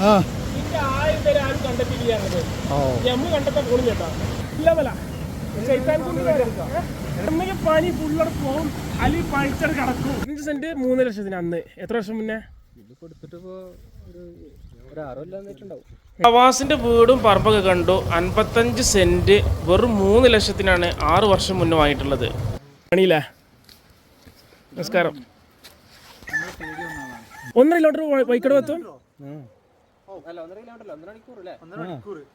ആ. പനി ഫുള്ളോട് പോകും അല്ലെങ്കിൽ പഴിച്ചത് കിടക്കും. അഞ്ച് സെന്റ് മൂന്ന് ലക്ഷത്തിന് അന്ന്. എത്ര വർഷം മുന്നേ? പ്രവാസിന്റെ വീടും പറമ്പൊക്കെ കണ്ടു. അൻപത്തഞ്ച് സെന്റ് വെറും മൂന്ന് ലക്ഷത്തിനാണ് ആറ് വർഷം മുന്നേ വാങ്ങിയിട്ടുള്ളത്. പണിയില്ല? നമസ്കാരം. ഒന്നര കിലോമീറ്റർ വൈക്കട് എത്തും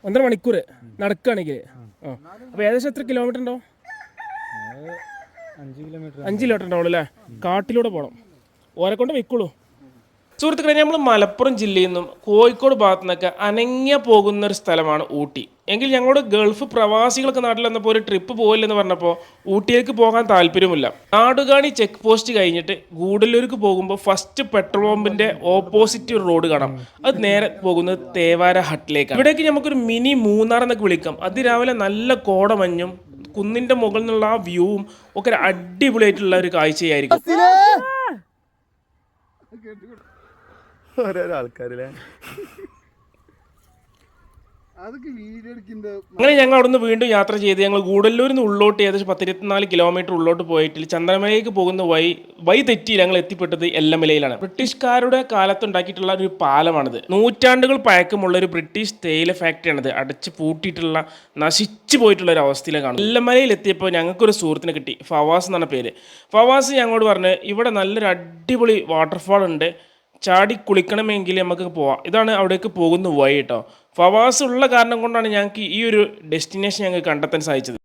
ഒന്നര മണിക്കൂർ നടക്കുകയാണെങ്കിൽ. അപ്പൊ അപ്പോൾ ഏകദേശം എത്ര കിലോമീറ്റർ ഉണ്ടോ? അഞ്ച് കിലോമീറ്റർ. അഞ്ച് കിലോമീറ്റർ ഉണ്ടാവുള്ളൂ അല്ലേ? കാട്ടിലൂടെ പോകണം. ഓരെ കൊണ്ട് വെക്കുള്ളൂ സുഹൃത്തുക്കളെ നമ്മൾ മലപ്പുറം ജില്ലയിൽ നിന്നും കോഴിക്കോട് ഭാഗത്തു നിന്നൊക്കെ അനങ്ങിയ പോകുന്ന ഒരു സ്ഥലമാണ് ഊട്ടി. എങ്കിൽ ഞങ്ങളുടെ ഗൾഫ് പ്രവാസികളൊക്കെ നാട്ടിൽ വന്നപ്പോൾ ഒരു ട്രിപ്പ് പോകില്ലെന്ന് പറഞ്ഞപ്പോൾ ഊട്ടിയിലേക്ക് പോകാൻ താല്പര്യമില്ല നാടുകാണി ചെക്ക് പോസ്റ്റ് കഴിഞ്ഞിട്ട് ഗൂഡല്ലൂർക്ക് പോകുമ്പോൾ ഫസ്റ്റ് പെട്രോൾ പമ്പിന്റെ ഓപ്പോസിറ്റ് ഒരു റോഡ് കാണാം. അത് നേരെ പോകുന്നത് തേവാര ഹട്ടിലേക്കാണ്. ഇവിടേക്ക് നമുക്കൊരു മിനി മൂന്നാർ എന്നൊക്കെ വിളിക്കാം. അതിരാവിലെ നല്ല കോടമഞ്ഞും കുന്നിന്റെ മുകളിൽ നിന്നുള്ള ആ വ്യൂവും ഒക്കെ അടിപൊളിയായിട്ടുള്ള ഒരു കാഴ്ചയായിരിക്കും. ഓരോരോ ആൾക്കാരില്ലേ അങ്ങനെ ഞങ്ങൾ അവിടുന്ന് വീണ്ടും യാത്ര ചെയ്ത് ഞങ്ങൾ ഗൂഡല്ലൂരിൽ നിന്ന് ഉള്ളോട്ട് ഏകദേശം പത്തിരുപത്തിനാല് കിലോമീറ്റർ ഉള്ളോട്ട് പോയിട്ട് ചന്ദ്രമലയിലേക്ക് പോകുന്ന വൈ വൈ തെറ്റി ഞങ്ങൾ എത്തിപ്പെട്ടത് എല്ലമലയിലാണ്. ബ്രിട്ടീഷുകാരുടെ കാലത്തുണ്ടാക്കിയിട്ടുള്ള ഒരു പാലമാണിത്. നൂറ്റാണ്ടുകൾ പഴക്കമുള്ള ഒരു ബ്രിട്ടീഷ് തേയില ഫാക്ടറിയാണിത്. അടച്ച് പൂട്ടിയിട്ടുള്ള നശിച്ചു പോയിട്ടുള്ള ഒരു അവസ്ഥയിലേക്കാണ് എല്ലമലയിൽ എത്തിയപ്പോൾ ഞങ്ങൾക്കൊരു സുഹൃത്തിനെ കിട്ടി. ഫവാസ് എന്നാണ് പേര്. ഫവാസ് ഞങ്ങളോട് പറഞ്ഞ് ഇവിടെ നല്ലൊരു അടിപൊളി വാട്ടർഫാൾ ഉണ്ട്. ചാടി കുളിക്കണമെങ്കിൽ നമുക്ക് പോവാം. ഇതാണ് അവിടേക്ക് പോകുന്ന വഴി കേട്ടോ ഫവാസ് ഉള്ള കാരണം കൊണ്ടാണ് ഞങ്ങൾക്ക് ഈ ഒരു ഡെസ്റ്റിനേഷൻ ഞങ്ങൾക്ക് കണ്ടെത്താൻ സാധിച്ചത്.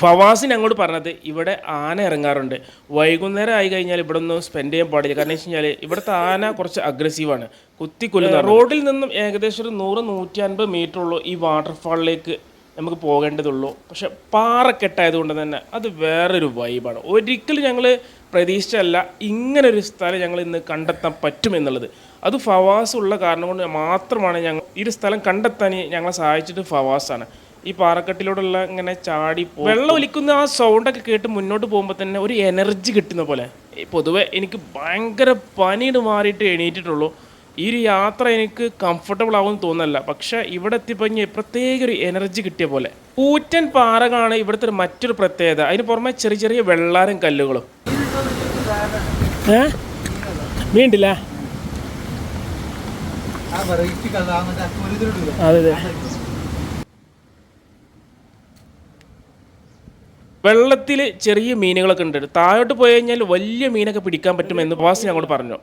ഫവാസിന് അങ്ങോട്ട് പറഞ്ഞത് ഇവിടെ ആന ഇറങ്ങാറുണ്ട്. വൈകുന്നേരം ആയി കഴിഞ്ഞാൽ ഇവിടെ ഒന്നും സ്പെൻഡ് ചെയ്യാൻ പാടില്ല. കാരണം വെച്ച് കഴിഞ്ഞാൽ ഇവിടുത്തെ ആന കുറച്ച് അഗ്രസീവാണ് കുത്തിക്കൊല്ലുന്ന റോഡിൽ നിന്നും ഏകദേശം ഒരു നൂറ് നൂറ്റി അൻപത് മീറ്റർ ഉള്ളൂ ഈ വാട്ടർഫാളിലേക്ക് നമുക്ക് പോകേണ്ടതുള്ളൂ. പക്ഷെ പാറക്കെട്ടായതുകൊണ്ട് തന്നെ അത് വേറൊരു വൈബാണ് ഒരിക്കലും ഞങ്ങൾ പ്രതീക്ഷിച്ചല്ല ഇങ്ങനൊരു സ്ഥലം ഞങ്ങൾ ഇന്ന് കണ്ടെത്താൻ പറ്റുമെന്നുള്ളത് അത് ഫവാസ് ഉള്ള കാരണം കൊണ്ട് മാത്രമാണ് ഞങ്ങൾ ഈ ഒരു സ്ഥലം കണ്ടെത്താൻ ഞങ്ങളെ സഹായിച്ചിട്ട് ഫവാസാണ് ഈ പാറക്കെട്ടിലൂടെയുള്ള ഇങ്ങനെ ചാടി വെള്ളം ഒലിക്കുന്ന ആ സൗണ്ടൊക്കെ കേട്ട് മുന്നോട്ട് പോകുമ്പോൾ തന്നെ ഒരു എനർജി കിട്ടുന്ന പോലെ. പൊതുവെ എനിക്ക് ഭയങ്കര പനിയിട്ട് മാറിയിട്ട് എണീറ്റിട്ടുള്ളൂ. ഈ ഒരു യാത്ര എനിക്ക് കംഫർട്ടബിൾ ആവുമെന്ന് തോന്നല്ല പക്ഷെ ഇവിടെ എത്തിപ്പഞ്ഞ് പ്രത്യേക ഒരു എനർജി കിട്ടിയ പോലെ. കൂറ്റൻ പാറകളാണ് ഇവിടുത്തെ ഒരു മറ്റൊരു പ്രത്യേകത. അതിന് പുറമെ ചെറിയ ചെറിയ വെള്ളാരം കല്ലുകളും. ഏ അതെ വെള്ളത്തിൽ ചെറിയ മീനുകളൊക്കെ ഉണ്ട്. താഴോട്ട് പോയി കഴിഞ്ഞാൽ വലിയ മീനൊക്കെ പിടിക്കാൻ പറ്റുമെന്ന് വാസി ഞങ്ങളോട് പറഞ്ഞു.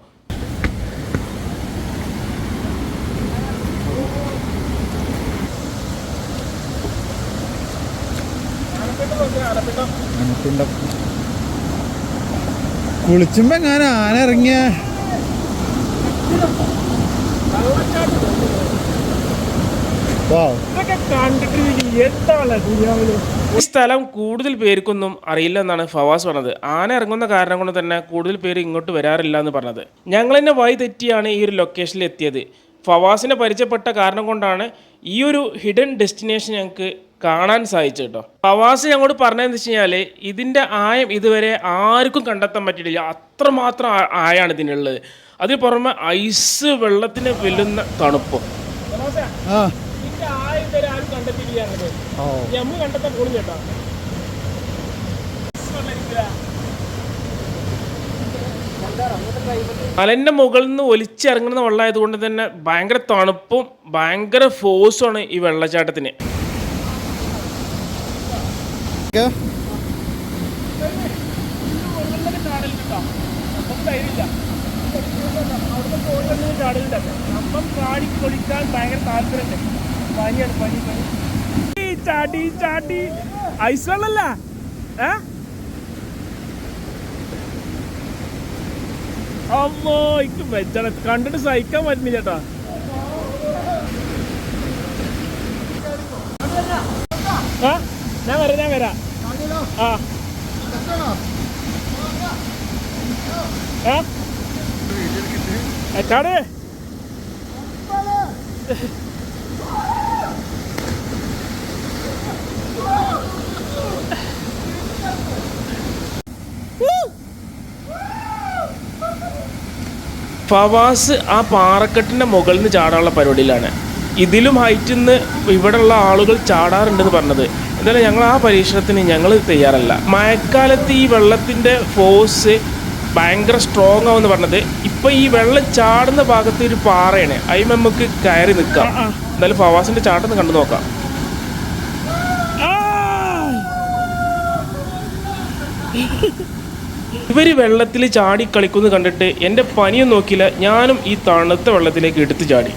കുളിച്ചുമ്പോ ഞാൻ ആന ഇറങ്ങിയ? ഈ സ്ഥലം കൂടുതൽ പേർക്കൊന്നും അറിയില്ല എന്നാണ് ഫവാസ് പറഞ്ഞത്. ആന ഇറങ്ങുന്ന കാരണം കൊണ്ട് തന്നെ കൂടുതൽ പേര് ഇങ്ങോട്ട് വരാറില്ല എന്ന് പറഞ്ഞത്. ഞങ്ങൾ തന്നെ വഴി തെറ്റിയാണ് ഈ ഒരു ലൊക്കേഷനിൽ എത്തിയത്. ഫവാസിനെ പരിചയപ്പെട്ട കാരണം കൊണ്ടാണ് ഈ ഒരു ഹിഡൻ ഡെസ്റ്റിനേഷൻ ഞങ്ങൾക്ക് കാണാൻ സാധിച്ചു കേട്ടോ. ഫവാസ് ഞങ്ങളോട് പറഞ്ഞതെന്ന് വെച്ച് കഴിഞ്ഞാൽ ഇതിന്റെ ആയം ഇതുവരെ ആർക്കും കണ്ടെത്താൻ പറ്റിയിട്ടില്ല. അത്രമാത്രം ആയാണ് ഇതിനുള്ളത്. അതിന് പുറമെ ഐസ് വെള്ളത്തിന് വെല്ലുന്ന തണുപ്പ്. മലന്റെ മുകളിൽ നിന്ന് ഒലിച്ചിറങ്ങുന്ന വെള്ളമായതുകൊണ്ട് തന്നെ ഭയങ്കര തണുപ്പും ഭയങ്കര ഫോഴ്സുമാണ് ഈ വെള്ളച്ചാട്ടത്തിന്. ഓക്കേ. ചാടി ചാടി ഐസ് വെള്ളല്ല ഏ അമ്മോ എനിക്ക് വെച്ചാണ് കണ്ടിട്ട് സഹിക്കാൻ പറ്റുന്നില്ല ചേട്ടാ ആ ഞാൻ വരാം ഞാൻ വരാം. ആ. ഫവാസ് ആ പാറക്കെട്ടിന്റെ മുകളിൽ നിന്ന് ചാടാനുള്ള പരിപാടിയിലാണ്. ഇതിലും ഹൈറ്റിൽ നിന്ന് ഇവിടെയുള്ള ആളുകൾ ചാടാറുണ്ടെന്ന് പറഞ്ഞത്. എന്തായാലും ഞങ്ങൾ ആ പരീക്ഷണത്തിന് ഞങ്ങൾ തയ്യാറല്ല. മഴക്കാലത്ത് ഈ വെള്ളത്തിന്റെ ഫോഴ്സ് ഭയങ്കര സ്ട്രോങ് ആവുമെന്ന് പറഞ്ഞത് ഇപ്പം ഈ വെള്ളം ചാടുന്ന ഭാഗത്ത് ഒരു പാറയാണ്. അതിൽ നമുക്ക് കയറി നിൽക്കാം എന്തായാലും ഫവാസിന്റെ ചാട്ടം കണ്ടു നോക്കാം. ഇവർ വെള്ളത്തിൽ ചാടി കളിക്കുന്നത് കണ്ടിട്ട് എന്റെ പനിയും നോക്കിയില്ല. ഞാനും ഈ തണുത്ത വെള്ളത്തിലേക്ക് എടുത്തു ചാടി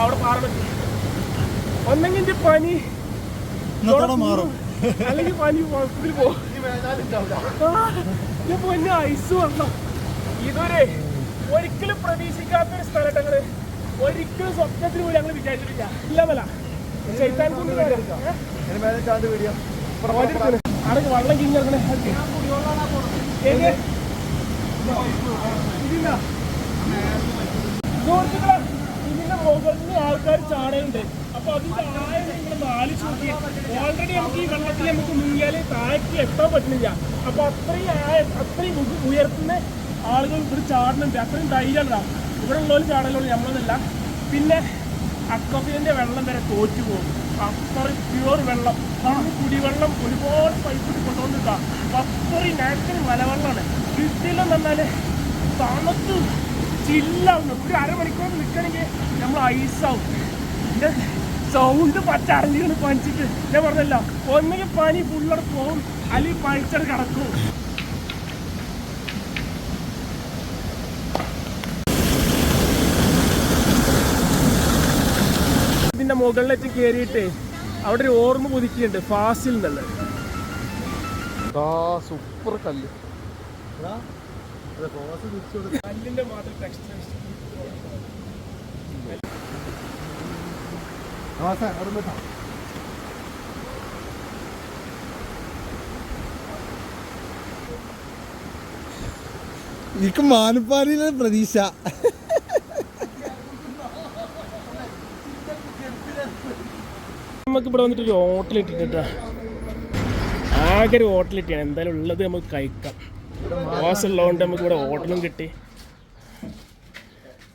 അവിടെ പാറ ഒന്നെങ്കിൽ പനി. മാറും. അല്ലെങ്കിൽ പനി ഹോസ്പിറ്റലിൽ പോകും. പൊന്നെ ഐസ് വരണം ഇതൊരു ഒരിക്കലും പ്രതീക്ഷിക്കാത്ത ഒരു സ്ഥലട്ടങ്ങൾ ഒരിക്കലും സ്വപ്നത്തിൽ പോലും ഞങ്ങൾ വിചാരിച്ചിട്ടില്ല. ഇല്ല മല ചൈത്താൻ കൊണ്ട്? അവിടെ വെള്ളം കിഞ്ഞിറങ്ങണേ സുഹൃത്തുക്കളെ മുകളിൽ ആൾക്കാർ ചാടലുണ്ട്. അപ്പൊ അതിന്റെ ആയം നിങ്ങൾ നാല് നോക്കി ഓൾറെഡി നമുക്ക് ഈ വെള്ളത്തിൽ നമുക്ക് മുങ്ങിയാൽ താഴേക്ക് എത്താൻ പറ്റുന്നില്ല. അപ്പൊ അത്രയും അത്രയും ഉയർത്തുന്ന ആളുകൾ ഇവിടെ ചാടുന്നുണ്ട്. അത്രയും ധൈര്യമാണ് ഇവിടെ ഉള്ളവർ ചാടലുള്ളൂ നമ്മളൊന്നല്ല പിന്നെ അക്വഫിലിന്റെ വെള്ളം വരെ തോറ്റു പോകും. അത്രയും പ്യുവർ വെള്ളം. നമുക്ക് കുടിവെള്ളം ഒരുപാട് പൈപ്പ് കൊണ്ടുവന്നിട്ടാ. അപ്പൊ അത്രയും നാച്ചുറൽ മലവെള്ളമാണ്. കിട്ടില്ലെന്ന് പറഞ്ഞാൽ തണുത്ത്. ചില്ലാവുന്നു. ഒരു അരമണിക്കൂർ നിൽക്കണമെങ്കിൽ നമ്മൾ ഐസാവും. എന്റെ സൗണ്ട് പച്ചറിഞ്ഞിങ്ങനെ പനിച്ചിട്ട്. ഞാൻ പറഞ്ഞല്ല ഒന്നുകിൽ പനി പുള്ളട പോവും അല്ലെങ്കിൽ പനിച്ചത് കിടക്കും. ഇതിന്റെ മുകളിലേക്ക് കയറിയിട്ട് അവിടെ ഒരു ഓർമ്മ പുതുക്കിയുണ്ട് ഫാസിൽ എന്നുള്ളത്. സൂപ്പർ കല്ല്. കല്ലിന്റെ മാത്രം എനിക്ക് മാനപ്പാടിയിലെ പ്രതീക്ഷ. നമുക്ക് ഇവിടെ വന്നിട്ട് ഒരു ഹോട്ടൽ ഇട്ടിട്ടാ ആകെ ഒരു ഹോട്ടൽ ഇട്ടാണ് എന്തായാലും ഉള്ളത് നമുക്ക് കഴിക്കാം. വാസം ഉള്ളതുകൊണ്ട് നമുക്ക് ഇവിടെ ഹോട്ടലും കിട്ടി.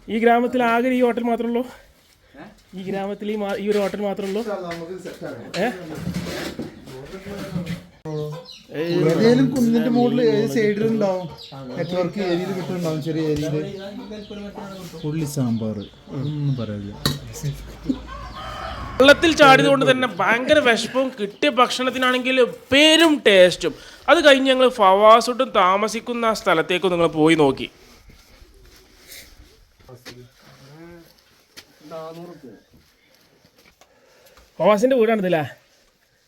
ഈ ഗ്രാമത്തിൽ ആകെ ഈ ഹോട്ടൽ മാത്രമേ ഉള്ളൂ? ഈ ഗ്രാമത്തിൽ ഈ ഒരു ഹോട്ടൽ മാത്രമേ ഉള്ളൂ? ഏ? ഏതെങ്കിലും കുന്നിന്റെ മുകളിൽ ഏത് സൈഡിലുണ്ടാവും നെറ്റ്വർക്ക് ഏരിയയിൽ കിട്ടുന്നുണ്ടാവും ചെറിയ ഏരിയയിൽ. പുള്ളി സാമ്പാർ ഒന്നും പറയാനില്ല. വെള്ളത്തിൽ ചാടിയത് കൊണ്ട് തന്നെ ഭയങ്കര വിഷമവും കിട്ടിയ ഭക്ഷണത്തിനാണെങ്കിൽ പേരും ടേസ്റ്റും. അത് കഴിഞ്ഞ് ഞങ്ങൾ ഫവാസോട്ടും താമസിക്കുന്ന ആ സ്ഥലത്തേക്ക് നിങ്ങൾ പോയി നോക്കി. ഫവാസിന്റെ വീടാണ് ഇതില്ലേ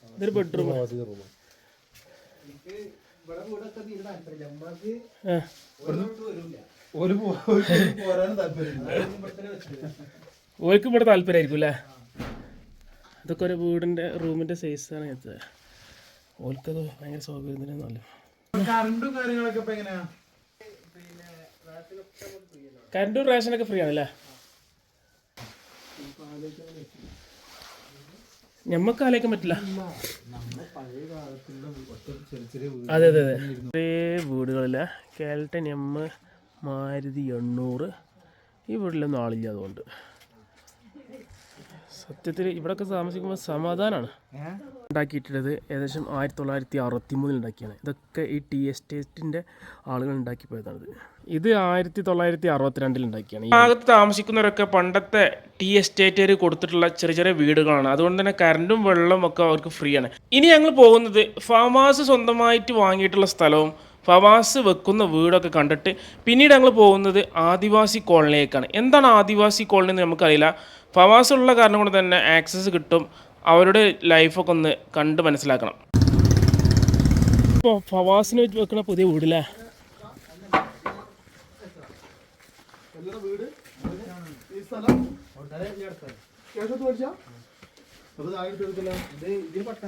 ഇതൊരു ബെഡ്റൂം ഓർക്ക് ഇവിടെ താല്പര്യമായിരിക്കും അല്ലേ? ഇതൊക്കെ ഒരു റൂമിന്റെ സൈസ് ആണ് ഇത്. ഓൽക്കത് ഭയങ്കര സൗകര്യം നല്ല കറണ്ടും റേഷനൊക്കെ ഫ്രീ ആണല്ലേ? ഞമ്മക്ക് ആലോചിക്കാൻ പറ്റില്ല. അതെ അതെ അതെ. കുറേ വീടുകളില്ല കേൾട്ടൻ എം മാരുതി എണ്ണൂറ്. ഈ വീട്ടിലൊന്നും ആളില്ല അതുകൊണ്ട്. സത്യത്തിൽ ഇവിടെയൊക്കെ താമസിക്കുമ്പോൾ സമാധാനമാണ് ഉണ്ടാക്കിയിട്ടുള്ളത് ഏകദേശം ആയിരത്തി തൊള്ളായിരത്തി അറുപത്തി മൂന്നിൽ ഉണ്ടാക്കിയാണ് ഇതൊക്കെ ഈ ടി എസ്റ്റേറ്റിന്റെ ആളുകൾ ഉണ്ടാക്കി പോയതാണ് ഇത് ആയിരത്തി തൊള്ളായിരത്തി അറുപത്തിരണ്ടിൽ ഉണ്ടാക്കിയാണ്. ഈ ഭാഗത്ത് താമസിക്കുന്നവരൊക്കെ പണ്ടത്തെ ടീ എസ്റ്റേറ്റുകാർ കൊടുത്തിട്ടുള്ള ചെറിയ ചെറിയ വീടുകളാണ്. അതുകൊണ്ട് തന്നെ കറണ്ടും വെള്ളവും ഒക്കെ അവർക്ക് ഫ്രീ ആണ്. ഇനി ഞങ്ങൾ പോകുന്നത് ഫാമാസ് സ്വന്തമായിട്ട് വാങ്ങിയിട്ടുള്ള സ്ഥലവും ഫവാസ് വെക്കുന്ന വീടൊക്കെ കണ്ടിട്ട് പിന്നീട് ഞങ്ങൾ പോകുന്നത് ആദിവാസി കോളനിയിലേക്കാണ് എന്താണ് ആദിവാസി കോളനി എന്ന് നമുക്കറിയില്ല. ഫവാസ് ഉള്ള കാരണം കൊണ്ട് തന്നെ ആക്സസ് കിട്ടും. അവരുടെ ലൈഫൊക്കെ ഒന്ന് കണ്ട് മനസ്സിലാക്കണം. ഇപ്പോൾ ഫവാസിന് വെച്ച് വെക്കുന്ന പുതിയ വീടില്ലേ? എന്റെ വീട്? പട്ട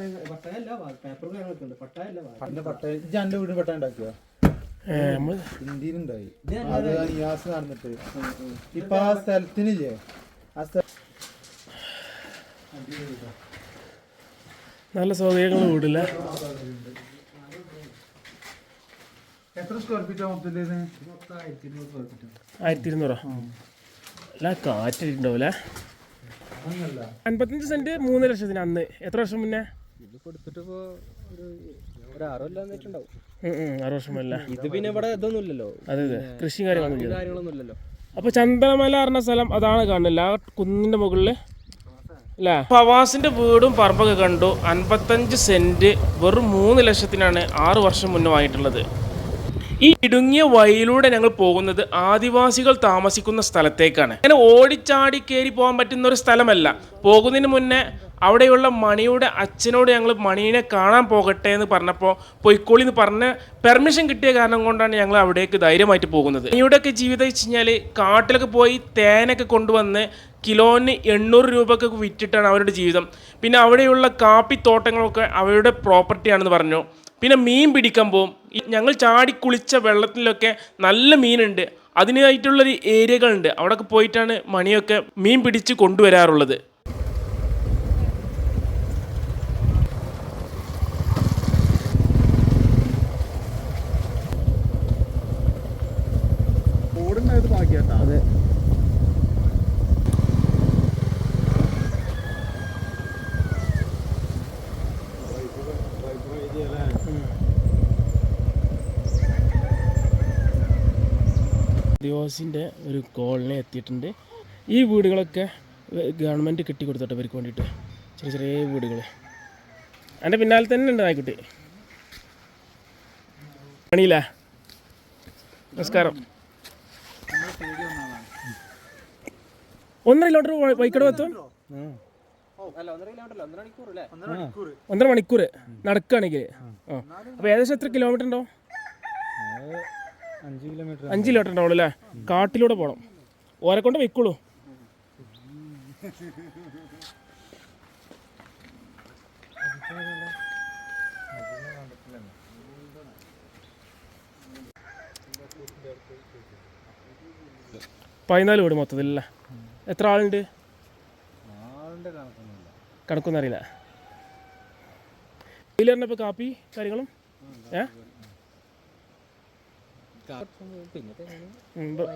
നമ്മൾ ഇന്ത്യയിലുണ്ടായി. ഇപ്പൊ ആ സ്ഥലത്തിനില്ലേ? ആ സ്ഥലം നല്ല സൗകര്യങ്ങൾ വീടില്ല എത്ര സ്ക്വയർ ഫീറ്റ് മൊത്തത്തിൽ? ആയിരത്തി ഇരുന്നൂറോ അല്ല കാറ്റുണ്ടാവില്ല അൻപത്തഞ്ച് സെന്റ് മൂന്ന് ലക്ഷത്തിന് അന്ന്. എത്ര വർഷം മുന്നേ? ഇത് കൊടുത്തിട്ട് ഇപ്പോ ഒരു ഒരു ആറോ വർഷം മുന്നല്ല ഇത് പിന്നെ ഇവിടെ ഇതൊന്നും ഇല്ലല്ലോ. അതെ അതെ. കൃഷി കാര്യങ്ങളൊന്നും ഇല്ലല്ലോ. അപ്പൊ ചന്ദനമല പറഞ്ഞ സ്ഥലം അതാണ് കാണുന്നില്ല ആ കുന്നിന്റെ മുകളിൽ ഫവാസിന്റെ വീടും പറമ്പൊക്കെ കണ്ടു. അൻപത്തഞ്ച് സെന്റ് വെറും മൂന്ന് ലക്ഷത്തിനാണ് ആറ് വർഷം മുന്നേ വാങ്ങിയിട്ടുള്ളത്. ഈ ഇടുങ്ങിയ വഴിയിലൂടെ ഞങ്ങൾ പോകുന്നത് ആദിവാസികൾ താമസിക്കുന്ന സ്ഥലത്തേക്കാണ്. അങ്ങനെ ഓടിച്ചാടി കയറി പോകാൻ പറ്റുന്ന ഒരു സ്ഥലമല്ല. പോകുന്നതിന് മുന്നേ അവിടെയുള്ള മണിയുടെ അച്ഛനോട് ഞങ്ങൾ മണീനെ കാണാൻ പോകട്ടെ എന്ന് പറഞ്ഞപ്പോൾ പൊയ്ക്കോളി എന്ന് പറഞ്ഞ് പെർമിഷൻ കിട്ടിയ കാരണം കൊണ്ടാണ് ഞങ്ങൾ അവിടേക്ക് ധൈര്യമായിട്ട് പോകുന്നത്. മണിയുടെയൊക്കെ ജീവിതം വെച്ച് കഴിഞ്ഞാൽ കാട്ടിലൊക്കെ പോയി തേനൊക്കെ കൊണ്ടുവന്ന് കിലോന് എണ്ണൂറ് രൂപക്ക് വിറ്റിട്ടാണ് അവരുടെ ജീവിതം. പിന്നെ അവിടെയുള്ള കാപ്പിത്തോട്ടങ്ങളൊക്കെ അവരുടെ പ്രോപ്പർട്ടിയാണെന്ന് പറഞ്ഞു. പിന്നെ മീൻ പിടിക്കാൻ പോവും. ഞങ്ങൾ ചാടി കുളിച്ച വെള്ളത്തിലൊക്കെ നല്ല മീനുണ്ട്. അതിനായിട്ടുള്ളൊരു ഏരിയകളുണ്ട്. അവിടെയൊക്കെ പോയിട്ടാണ് മണിയൊക്കെ മീൻ പിടിച്ച് കൊണ്ടുവരാറുള്ളത്. ആദിവാസിന്റെ ഒരു കോളനി എത്തിയിട്ടുണ്ട്. ഈ വീടുകളൊക്കെ ഗവൺമെന്റ് കെട്ടിക്കൊടുത്തോട്ടെ ഇവർക്ക് വേണ്ടിയിട്ട്. ചെറിയ ചെറിയ വീടുകൾ എന്റെ പിന്നാലെ തന്നെ ഉണ്ട് നായ്ക്കുട്ടി. പണിയില്ല? നമസ്കാരം. ഒന്നര കിലോമീറ്റർ വൈക്കട എത്തും ഒന്നര മണിക്കൂർ നടക്കുകയാണെങ്കിൽ. ആ. അപ്പോൾ ഏകദേശം എത്ര കിലോമീറ്റർ ഉണ്ടാവും അഞ്ച് കിലോമീറ്റർ ഉണ്ടാവും ഉണ്ടാവുള്ളൂ അല്ലേ? കാട്ടിലൂടെ പോകണം. ഓരെ കൊണ്ട് വെക്കുള്ളൂ. പതിനാല് വീട് മൊത്തത്തിൽ അല്ലേ? എത്ര ആളുണ്ട്? കണക്കൊന്നും അറിയില്ല. ഇപ്പൊ കാപ്പി കാര്യങ്ങളും? ഏ?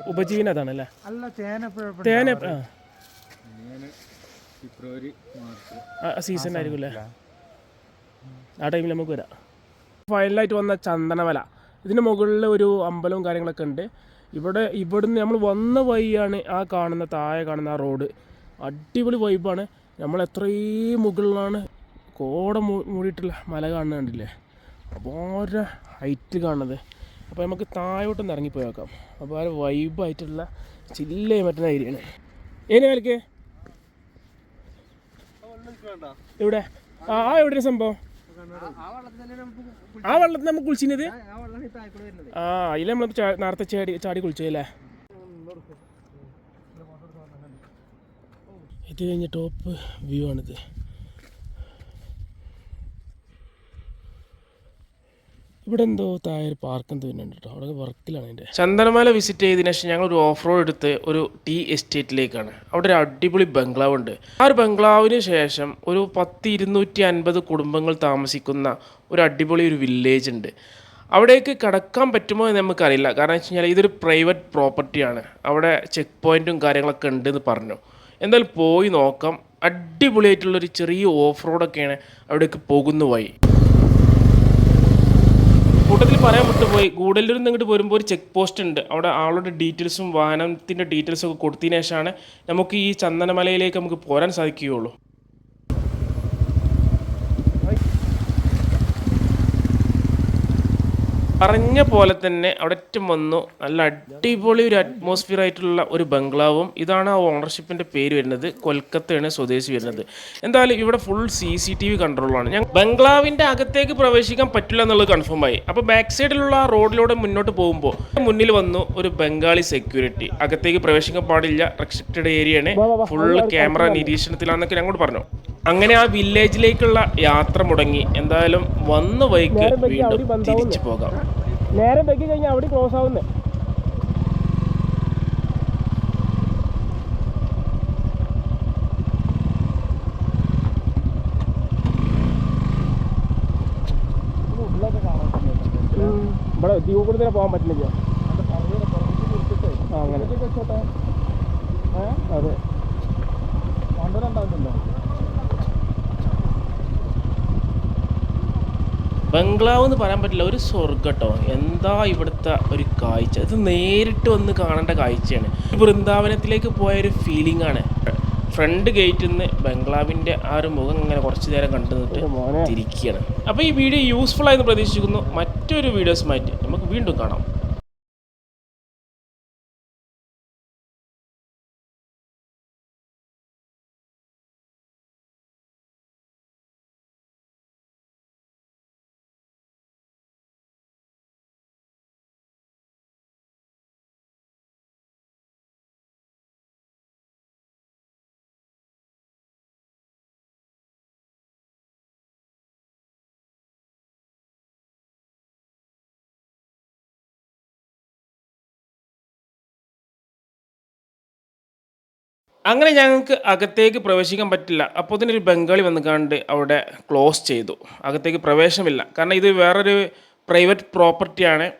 ഉപജീവനം അതാണല്ലേ അല്ല ചേന തേന ആ. ഫെബ്രുവരി സീസൺ ആയിരിക്കും അല്ലേ? ആ ടൈമിൽ നമുക്ക് വരാം. ഫൈനലായിട്ട് വന്ന ചന്ദനമല. ഇതിന് മുകളിൽ ഒരു അമ്പലവും കാര്യങ്ങളൊക്കെ ഉണ്ട്. ഇവിടെ ഇവിടുന്ന് നമ്മൾ വന്ന വഴിയാണ് ആ കാണുന്ന താഴെ കാണുന്ന ആ റോഡ് അടിപൊളി വൈബാണ് നമ്മൾ എത്രയും മുകളിലാണ് കോട മൂ- മൂടിയിട്ടുള്ള മല കാണുന്നുണ്ടല്ലേ കണ്ടില്ലേ? അപാര ഹൈറ്റ് കാണുന്നത്. അപ്പോൾ നമുക്ക് താഴോട്ടൊന്ന് ഇറങ്ങിപ്പോയി നോക്കാം. അപ്പോൾ ആ വൈബായിട്ടുള്ള ചില്ല ചെയ്യാൻ പറ്റുന്ന ഏരിയയാണ് ഏനെ വിലക്ക് എവിടെ? ആ എവിടെ സംഭവം? ആ വെള്ളത്തിൽ നമുക്ക് കുളിച്ചിരുന്നത്? ആ അതിൽ നമ്മൾ നേരത്തെ ചാടി ചാടി കുളിച്ചല്ലേ ഇത് കഴിഞ്ഞ ടോപ്പ് വ്യൂ ആണിത്. ഇവിടെ എന്തോ താഴെ പാർക്ക് എന്തോ വരുന്നുണ്ട് കേട്ടോ അവിടെ വർക്കിലാണ് അതിന്റെ ചന്ദനമല വിസിറ്റ് ചെയ്തതിനു ശേഷം ഞങ്ങൾ ഒരു ഓഫ് റോഡ് എടുത്ത് ഒരു ടീ എസ്റ്റേറ്റിലേക്കാണ് അവിടെ ഒരു അടിപൊളി ബംഗ്ലാവ് ഉണ്ട്. ആ ഒരു ബംഗ്ലാവിന് ശേഷം ഒരു പത്ത് ഇരുന്നൂറ്റി അൻപത് കുടുംബങ്ങൾ താമസിക്കുന്ന ഒരു അടിപൊളി ഒരു വില്ലേജ് ഉണ്ട്. അവിടേക്ക് കടക്കാൻ പറ്റുമോ എന്ന് നമുക്കറിയില്ല. കാരണം വെച്ച് കഴിഞ്ഞാൽ ഇതൊരു പ്രൈവറ്റ് പ്രോപ്പർട്ടിയാണ് അവിടെ ചെക്ക് പോയിന്റും കാര്യങ്ങളൊക്കെ ഉണ്ട് എന്ന് പറഞ്ഞു. എന്തായാലും പോയി നോക്കാം. അടിപൊളിയായിട്ടുള്ളൊരു ചെറിയ ഓഫ് റോഡൊക്കെയാണ് അവിടേക്ക് പോകുന്ന വഴി. കൂട്ടത്തിൽ പറയാൻ വിട്ടുപോയി. ഗൂഡല്ലൂരിൽ നിന്ന് ഇങ്ങോട്ട് വരുമ്പോൾ ഒരു ചെക്ക് പോസ്റ്റ് ഉണ്ട്. അവിടെ ആളുടെ ഡീറ്റെയിൽസും വാഹനത്തിന്റെ ഡീറ്റെയിൽസും ഒക്കെ കൊടുത്തതിന് ശേഷമാണ് നമുക്ക് ഈ ചന്ദനമലയിലേക്ക് നമുക്ക് പോരാൻ സാധിക്കുകയുള്ളൂ. പറഞ്ഞ പോലെ തന്നെ അവിടെ ഏറ്റവും വന്നു. നല്ല അടിപൊളി ഒരു അറ്റ്മോസ്ഫിയർ ആയിട്ടുള്ള ഒരു ബംഗ്ലാവും. ഇതാണ് ആ ഓണർഷിപ്പിന്റെ പേര് വരുന്നത്. കൊൽക്കത്തയാണ് സ്വദേശി വരുന്നത്. എന്തായാലും ഇവിടെ full C C T V കൺട്രോളാണ് ഞാൻ ബംഗ്ലാവിന്റെ അകത്തേക്ക് പ്രവേശിക്കാൻ പറ്റില്ല എന്നുള്ളത് കൺഫേം ആയി. അപ്പോൾ ബാക്ക് സൈഡിലുള്ള ആ റോഡിലൂടെ മുന്നോട്ട് പോകുമ്പോൾ മുന്നിൽ വന്നു ഒരു ബംഗാളി സെക്യൂരിറ്റി അകത്തേക്ക് പ്രവേശിക്കാൻ പാടില്ല. റെസ്ട്രിക്റ്റഡ് ഏരിയയാണ് ഫുൾ ക്യാമറ നിരീക്ഷണത്തിലാണെന്നൊക്കെ ഞങ്ങൾ പറഞ്ഞു. അങ്ങനെ ആ വില്ലേജിലേക്കുള്ള യാത്ര മുടങ്ങി. എന്തായാലും വന്ന വൈകി വീണ്ടും തിരിച്ചു പോകാം. നേരെ വെക്കി കഴിഞ്ഞാൽ അവിടെ ക്ലോസ് ആവുന്നേ. ഇവിടെ ദ്വീപ് കൂടുതൽ പോകാൻ പറ്റില്ല അതെ അങ്ങനെ. അതെ. ബംഗ്ലാവ് എന്ന് പറയാൻ പറ്റില്ല ഒരു സ്വർഗട്ടോ എന്താ ഇവിടുത്തെ ഒരു കാഴ്ച? ഇത് നേരിട്ട് വന്ന് കാണേണ്ട കാഴ്ചയാണ്. വൃന്ദാവനത്തിലേക്ക് പോയ ഒരു ഫീലിംഗ് ആണ്. ഫ്രണ്ട് ഗേറ്റിൽ നിന്ന് ബംഗ്ലാവിന്റെ ആ ഒരു മുഖം ഇങ്ങനെ കുറച്ച് നേരം കണ്ടു നിന്നിട്ട് തിരിക്കുകയാണ് അപ്പോൾ ഈ വീഡിയോ യൂസ്ഫുൾ ആയെന്ന് പ്രതീക്ഷിക്കുന്നു. മറ്റൊരു വീഡിയോസ് വീഡിയോസുമായിട്ട് നമുക്ക് വീണ്ടും കാണാം. അങ്ങനെ ഞങ്ങൾക്ക് അകത്തേക്ക് പ്രവേശിക്കാൻ പറ്റില്ല. അപ്പോൾ ഇതിനൊരു ബംഗാളി വന്ന് കണ്ട് അവിടെ ക്ലോസ് ചെയ്തു. അകത്തേക്ക് പ്രവേശനമില്ല. കാരണം ഇത് വേറൊരു പ്രൈവറ്റ് പ്രോപ്പർട്ടിയാണ്.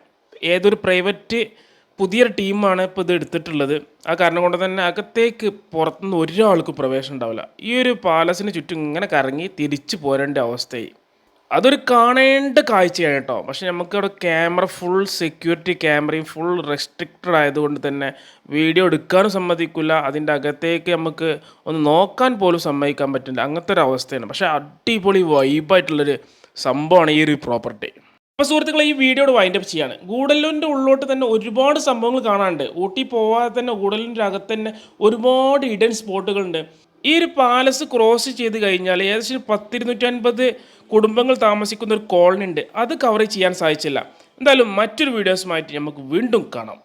ഏതൊരു പ്രൈവറ്റ് പുതിയൊരു ടീമാണ് ഇപ്പോൾ ഇത് എടുത്തിട്ടുള്ളത്. ആ കാരണം കൊണ്ട് തന്നെ അകത്തേക്ക് പുറത്തുനിന്ന് ഒരാൾക്കും പ്രവേശനം ഉണ്ടാവില്ല. ഈ ഒരു പാലസിന് ചുറ്റും ഇങ്ങനെ കറങ്ങി തിരിച്ചു പോരേണ്ട അവസ്ഥയായി. അതൊരു കാണേണ്ട കാഴ്ചയാണ് കേട്ടോ. പക്ഷെ നമുക്കവിടെ ക്യാമറ ഫുൾ സെക്യൂരിറ്റി ക്യാമറയും ഫുൾ റെസ്ട്രിക്റ്റഡ് ആയതുകൊണ്ട് തന്നെ വീഡിയോ എടുക്കാനും സമ്മതിക്കില്ല അതിന്റെ അകത്തേക്ക് നമുക്ക് ഒന്ന് നോക്കാൻ പോലും സമ്മതിക്കാൻ പറ്റില്ല. അങ്ങനത്തെ ഒരു അവസ്ഥയാണ്. പക്ഷേ അടിപൊളി വൈബായിട്ടുള്ളൊരു സംഭവമാണ് ഈ ഒരു പ്രോപ്പർട്ടി അപ്പോൾ സുഹൃത്തുക്കളെ ഈ വീഡിയോയുടെ വൈൻഡ് അപ്പ് ചെയ്യാണ്. ഗൂഡല്ലൂരിന്റെ ഉള്ളോട്ട് തന്നെ ഒരുപാട് സംഭവങ്ങൾ കാണാനുണ്ട്. ഊട്ടി പോവാതെ തന്നെ ഗൂഡല്ലൂരിന്റെ അകത്ത് തന്നെ ഒരുപാട് ഇഡൻ സ്പോട്ടുകളുണ്ട് ഈ ഒരു പാലസ് ക്രോസ് ചെയ്ത് കഴിഞ്ഞാൽ ഏകദേശം പത്തിരുന്നൂറ്റൻപത് കുടുംബങ്ങൾ താമസിക്കുന്ന ഒരു കോളനി ഉണ്ട്. അത് കവർ ചെയ്യാൻ സാധിച്ചില്ല. എന്തായാലും മറ്റൊരു വീഡിയോസുമായിട്ട് നമുക്ക് വീണ്ടും കാണാം.